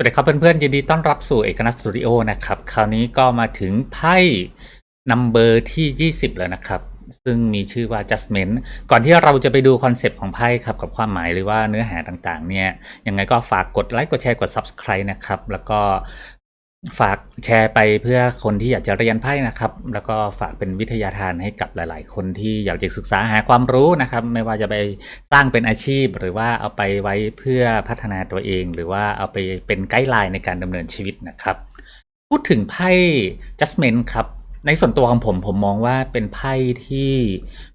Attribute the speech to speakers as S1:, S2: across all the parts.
S1: สวัสดีครับเพื่อนๆยินดีต้อนรับสู่เอกนัทสตูดิโอนะครับคราวนี้ก็มาถึงไพ่นัมเบอร์ที่ 20 แล้วนะครับ ซึ่งมีชื่อว่า Justment ก่อนที่เราจะไปดูคอนเซปต์ของไพ่ครับกับความหมายหรือว่าเนื้อหาต่างๆเนี่ยยังไงก็ฝากกดไลค์กดแชร์กด Subscribe นะครับ แล้วก็ ฝากแชร์ไปเพื่อคนที่อยากจะเรียนไพ่นะครับ แล้วก็ฝากเป็นวิทยาทานให้กับหลาย ๆ คนที่อยากจะศึกษาหาความรู้นะครับ ไม่ว่าจะไปสร้างเป็นอาชีพ หรือว่าเอาไปไว้เพื่อพัฒนาตัวเอง หรือว่าเอาไปเป็นไกด์ไลน์ในการดำเนินชีวิตนะครับ พูดถึงไพ่ Justment ครับ ในส่วนตัวของผมผมมองว่าเป็นไพ่ที่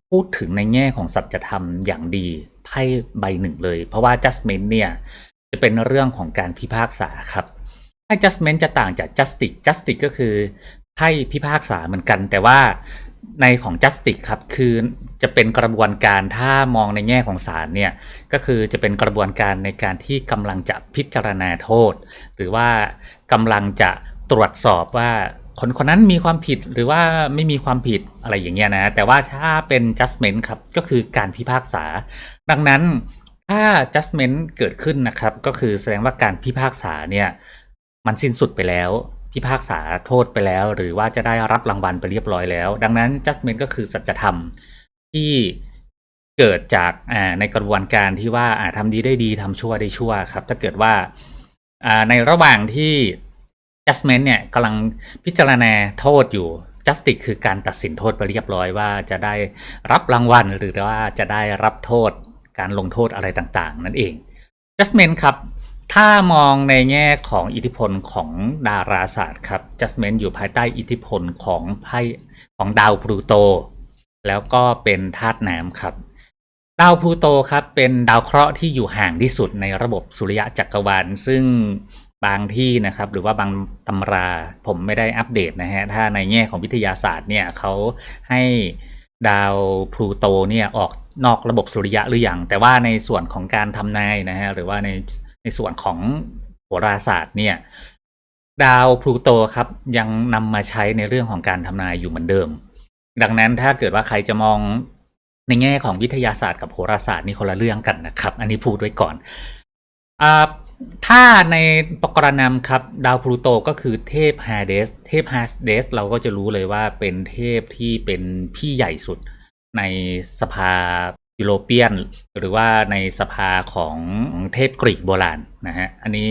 S1: พูดถึงในแง่ของสัจธรรมอย่างดีไพ่ใบหนึ่งเลย เพราะว่า Justment เนี่ยจะเป็นเรื่องของการพิพากษาครับ ไพ่ Justment จะต่างจาก Justice Justice ก็คือไพ่พิพากษาเหมือนกัน แต่ว่าในของ Justice ครับคือจะเป็นกระบวนการถ้ามองในแง่ของศาลเนี่ยก็คือจะเป็นกระบวนการในการที่กำลังจะพิจารณาโทษ หรือว่ากำลังจะตรวจสอบว่าคนคนนั้นมีความผิดหรือว่าไม่มีความผิดอะไรอย่างเงี้ยนะแต่ว่าถ้าเป็น judgment ครับก็คือการพิพากษา ดังนั้นถ้า judgment เกิดขึ้นนะครับ ก็คือแสดงว่าการพิพากษาเนี่ย มันสิ้นสุดไปแล้ว พิพากษาโทษไปแล้ว หรือว่าจะได้รับรางวัลไปเรียบร้อยแล้ว ดังนั้น judgment ก็คือสัจธรรมที่เกิดจากในกระบวนการที่ว่าอ่าทำดีได้ดีทำชั่วได้ชั่วครับ ถ้าเกิดว่าอ่าในระหว่างที่ judgment เนี่ยกำลังพิจารณาโทษอยู่ justice คือการตัดสินโทษไปเรียบร้อยว่าจะได้รับรางวัลหรือว่าจะได้รับโทษการลงโทษอะไรต่างๆ นั่นเอง judgment ครับ ถ้ามองในแง่ของอิทธิพลของดาราศาสตร์ครับ judgment อยู่ภายใต้อิทธิพลของไพ่ของดาวพลูโต แล้วก็เป็นธาตุน้ำครับ ดาวพลูโตครับเป็นดาวเคราะห์ที่อยู่ห่างที่สุดในระบบสุริยะจักรวาล ซึ่งบางที่นะครับ หรือว่าบางตำราผมไม่ได้อัปเดตนะฮะ ถ้าในแง่ของวิทยาศาสตร์เนี่ยเขาให้ดาวพลูโตเนี่ยออกนอกระบบสุริยะหรือยังแต่ว่าในส่วนของการทำนายนะฮะหรือว่าใน ในส่วนของโหราศาสตร์เนี่ยดาวพลูโตครับยังนำมาใช้ในเรื่องของการทำนายอยู่เหมือนเดิม ดังนั้นถ้าเกิดว่าใครจะมองในแง่ของวิทยาศาสตร์กับโหราศาสตร์นี่คนละเรื่องกันนะครับ อันนี้พูดไว้ก่อนอถ้าในปกรณำครับดาวพลูโตก็คือเทพฮาเดสเทพฮาเดสเราก็จะรู้เลยว่าเป็นเทพที่เป็นพี่ใหญ่สุดในสภา ยุโรเปียน หรือว่าในสภาของเทพกรีกโบราณนะฮะอันนี้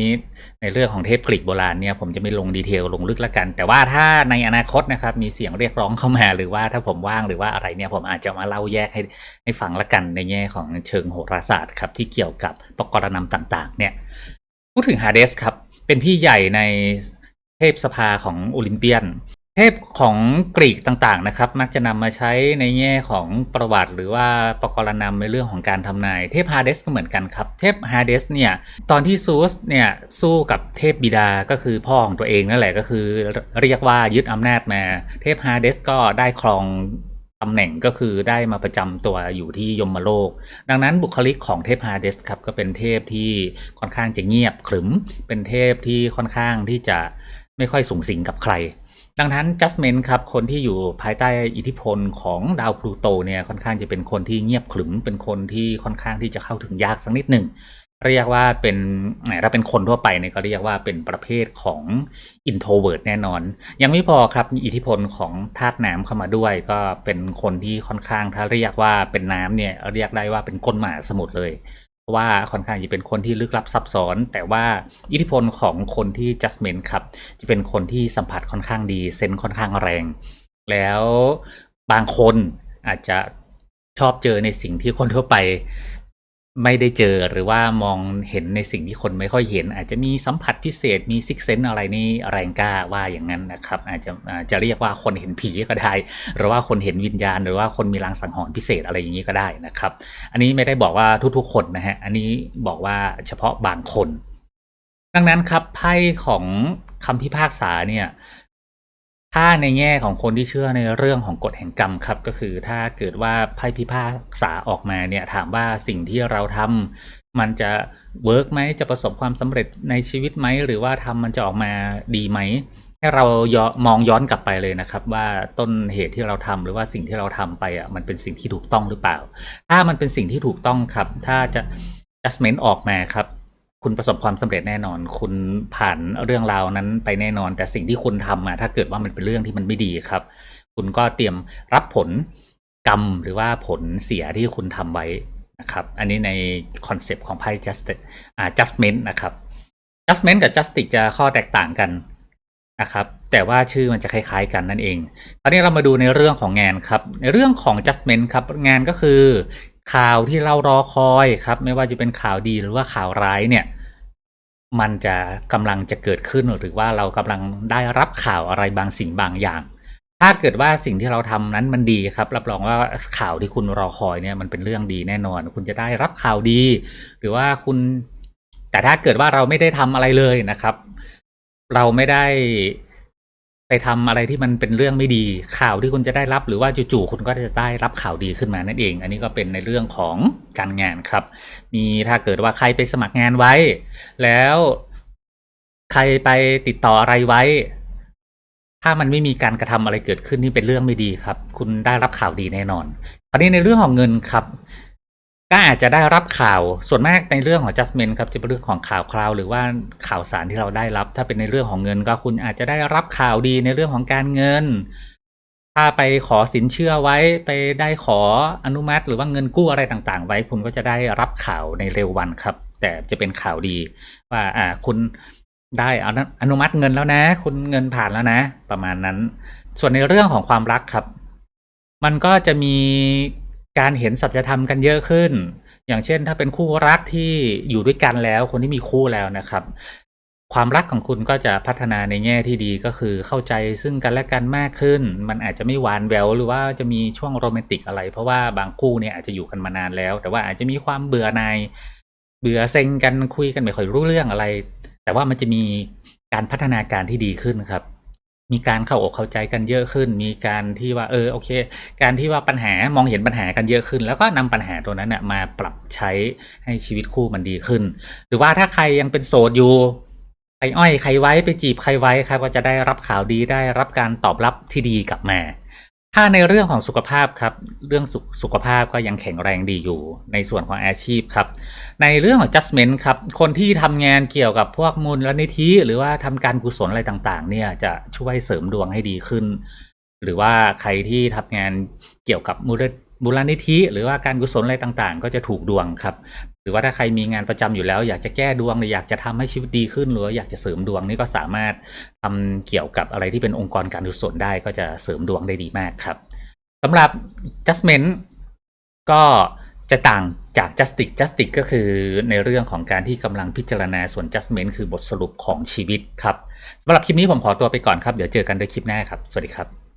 S1: ในเรื่องของเทพกรีกโบราณเนี่ยผมจะไม่ลงดีเทลลงลึกล้วกัน แต่ว่าถ้าในอนาคตนะครับมีเสียงเรียกร้องเข้ามาหรือว่าถ้าผมว่างหรือว่าอะไรเนี่ยผมอาจจะมาเล่าแยกให้ให้ฟังละกันในแง่ของเชิงโหราศาสตร์ครับที่เกี่ยวกับปกรณำต่างๆ เนี่ยพูดถึงฮาเดสครับเป็นพี่ใหญ่ในเทพสภาของโอลิมเปียน เทพของกรีกต่างๆนะครับ มักจะนำมาใช้ในแง่ของประวัติ หรือว่าประกรณำในเรื่องของการทำนาย เทพฮาเดสก็เหมือนกันครับ เทพฮาเดสเนี่ยตอนที่ซูสเนี่ยสู้กับเทพบิดาก็คือพ่อของตัวเองนั่นแหละก็คือเรียกว่ายึดอำนาจมา เทพฮาเดสก็ได้ครองตำแหน่งก็คือได้มาประจำตัวอยู่ที่ยมโลก ดังนั้นบุคลิกของเทพฮาเดสครับก็เป็นเทพที่ค่อนข้างจะเงียบขรึม เป็นเทพที่ค่อนข้างที่จะไม่ค่อยสูงสิงกับใคร ดังนั้นจัสเมนครับคนที่อยู่ภายใต้อิทธิพลของดาวพลูโตเนี่ยค่อนข้างจะเป็นคนที่เงียบขรึมเป็นคนที่ค่อนข้างที่จะเข้าถึงยากสักนิดหนึ่งเรียกว่าเป็นถ้าเป็นคนทั่วไปเนี่ยก็เรียกว่าเป็นประเภทของ introvert แน่นอน ยังไม่พอครับมีอิทธิพลของธาตุน้ำเข้ามาด้วย ก็เป็นคนที่ค่อนข้างถ้าเรียกว่าเป็นน้ำเนี่ยเรียกได้ว่าเป็นก้นหมาสมุทรเลย ว่าค่อนข้างจะเป็นคนที่ลึกลับซับซ้อน แต่ว่าอิทธิพลของคนที่จัสเมนครับจะเป็นคนที่สัมผัสค่อนข้างดีเซนค่อนข้างแรง แล้วบางคนอาจจะชอบเจอในสิ่งที่คนทั่วไป ไม่ได้เจอหรือว่ามองเห็นในสิ่งที่คนไม่ค่อยเห็น อาจจะมีสัมผัสพิเศษมีซิกเซนอะไรนี่แรงกล้าว่าอย่างนั้นนะครับ อาจจะอาจจะเรียกว่าคนเห็นผีก็ได้ หรือว่าคนเห็นวิญญาณ หรือว่าคนมีลางสังหรณ์พิเศษอะไรอย่างนี้ก็ได้นะครับ อันนี้ไม่ได้บอกว่าทุกๆคนนะฮะอันนี้บอกว่าเฉพาะบางคน ดังนั้นครับไพ่ของคำพิพากษาเนี่ย ถ้าในแง่ของคนที่เชื่อในเรื่องของกฎแห่งกรรมครับ ก็คือถ้าเกิดว่าไพ่พิพากษาออกมาเนี่ยถามว่าสิ่งที่เราทำมันจะเวิร์กไหมจะประสบความสำเร็จในชีวิตไหมหรือว่าทำมันจะออกมาดีไหมให้เรามองย้อนกลับไปเลยนะครับ ว่าต้นเหตุที่เราทำหรือว่าสิ่งที่เราทำไปอะมันเป็นสิ่งที่ถูกต้องหรือเปล่า ถ้ามันเป็นสิ่งที่ถูกต้องครับ ถ้าจะ judgment ออกมาครับ คุณประสบความสำเร็จแน่นอน คุณผ่านเรื่องราวนั้นไปแน่นอน แต่สิ่งที่คุณทำอะถ้าเกิดว่ามันเป็นเรื่องที่มันไม่ดีครับ คุณก็เตรียมรับผลกรรมหรือว่าผลเสียที่คุณทำไว้นะครับ อันนี้ในคอนเซปต์ของไพ่ justice อ่า judgment นะครับ judgment กับ justice จะข้อแตกต่างกันนะครับ แต่ว่าชื่อมันจะคล้ายๆกันนั่นเอง คราวนี้เรามาดูในเรื่องของงานครับ ในเรื่องของ judgment ครับ งานก็คือ ข่าวที่เรารอคอยครับ ไม่ว่าจะเป็นข่าวดีหรือว่าข่าวร้ายเนี่ยมันจะกำลังจะเกิดขึ้นหรือว่าเรากำลังได้รับข่าวอะไรบางสิ่งบางอย่าง ถ้าเกิดว่าสิ่งที่เราทำนั้นมันดีครับ รับรองว่าข่าวที่คุณรอคอยเนี่ยมันเป็นเรื่องดีแน่นอน คุณจะได้รับข่าวดี หรือว่าคุณ แต่ถ้าเกิดว่าเราไม่ได้ทำอะไรเลยนะครับ เราไม่ได้ ไปทำอะไรที่มันเป็นเรื่องไม่ดีข่าวที่คุณจะได้รับ หรือว่าจู่ๆคุณก็จะได้รับข่าวดีขึ้นมานั่นเอง อันนี้ก็เป็นในเรื่องของการงานครับ มีถ้าเกิดว่าใครไปสมัครงานไว้ แล้วใครไปติดต่ออะไรไว้ ถ้ามันไม่มีการกระทำอะไรเกิดขึ้นนี่เป็นเรื่องไม่ดีครับ คุณได้รับข่าวดีแน่นอนคราวนี้ในเรื่องของเงินครับ ก็อาจจะได้รับข่าวส่วนมากในเรื่องของ adjustment ครับจะเป็นเรื่องของข่าวคราว หรือว่าข่าวสารที่เราได้รับ ถ้าเป็นในเรื่องของเงินก็คุณอาจจะได้รับข่าวดีในเรื่องของการเงิน ถ้าไปขอสินเชื่อไว้ไปได้ขออนุมัติ หรือว่าเงินกู้อะไรต่างๆ ไว้คุณก็จะได้รับข่าวในเร็ววันครับ แต่จะเป็นข่าวดีว่าอ่าคุณได้อนุอนุมัติเงินแล้วนะ คุณเงินผ่านแล้วนะ ประมาณนั้น ส่วนในเรื่องของความรักครับ มันก็จะมี การเห็นสัจธรรมกันเยอะขึ้น อย่างเช่น ถ้าเป็นคู่รักที่อยู่ด้วยกันแล้ว คนที่มีคู่แล้วนะครับ ความรักของคุณก็จะพัฒนาในแง่ที่ดีก็คือเข้าใจซึ่งกันและกันมากขึ้น มันอาจจะไม่หวานแหววหรือว่าจะมีช่วงโรแมนติกอะไร เพราะว่าบางคู่เนี่ยอาจจะอยู่กันมานานแล้ว แต่ว่าอาจจะมีความเบื่อในเบื่อเซ็งกันคุยกันไม่ค่อยรู้เรื่องอะไร แต่ว่ามันจะมีการพัฒนาการที่ดีขึ้นครับ มีการเข้าอกเข้าใจกันเยอะขึ้น มีการที่ว่าเออโอเค การที่ว่าปัญหามองเห็นปัญหากันเยอะขึ้น แล้วก็นำปัญหาตัวนั้นนะมาปรับใช้ให้ชีวิตคู่มันดีขึ้น หรือว่าถ้าใครยังเป็นโสดอยู่ไปอ้อยใครไว้ไปจีบใครไว้ครับก็จะได้รับข่าวดีได้รับการตอบรับที่ดีกลับมา ถ้าในเรื่องของสุขภาพครับ เรื่องสุขสุขภาพก็ยังแข็งแรงดีอยู่ในส่วนของอาชีพครับ ในเรื่องของ adjustment ครับ คนที่ทำงานเกี่ยวกับพวกมูลนิธิ หรือว่าทำการกุศลอะไรต่างๆ เนี่ยจะช่วยเสริมดวงให้ดีขึ้น หรือว่าใครที่ทำงานเกี่ยวกับมูล มูลนิธิ หรือว่าการกุศลอะไรต่างๆ ก็จะถูกดวงครับ หรือว่าถ้าใครมีงานประจำอยู่แล้ว อยากจะแก้ดวงหรืออยากจะทำให้ชีวิตดีขึ้น หรืออยากจะเสริมดวงนี่ก็สามารถทำเกี่ยวกับอะไรที่เป็นองค์กรการกุศลได้ก็จะเสริมดวงได้ดีมากครับสำหรับ judgment ก็จะต่างจาก justice justice ก็คือในเรื่องของการที่กำลังพิจารณาส่วน judgment คือบทสรุปของชีวิตครับสำหรับคลิปนี้ผมขอตัวไปก่อนครับ เดี๋ยวเจอกันในคลิปหน้าครับ สวัสดีครับ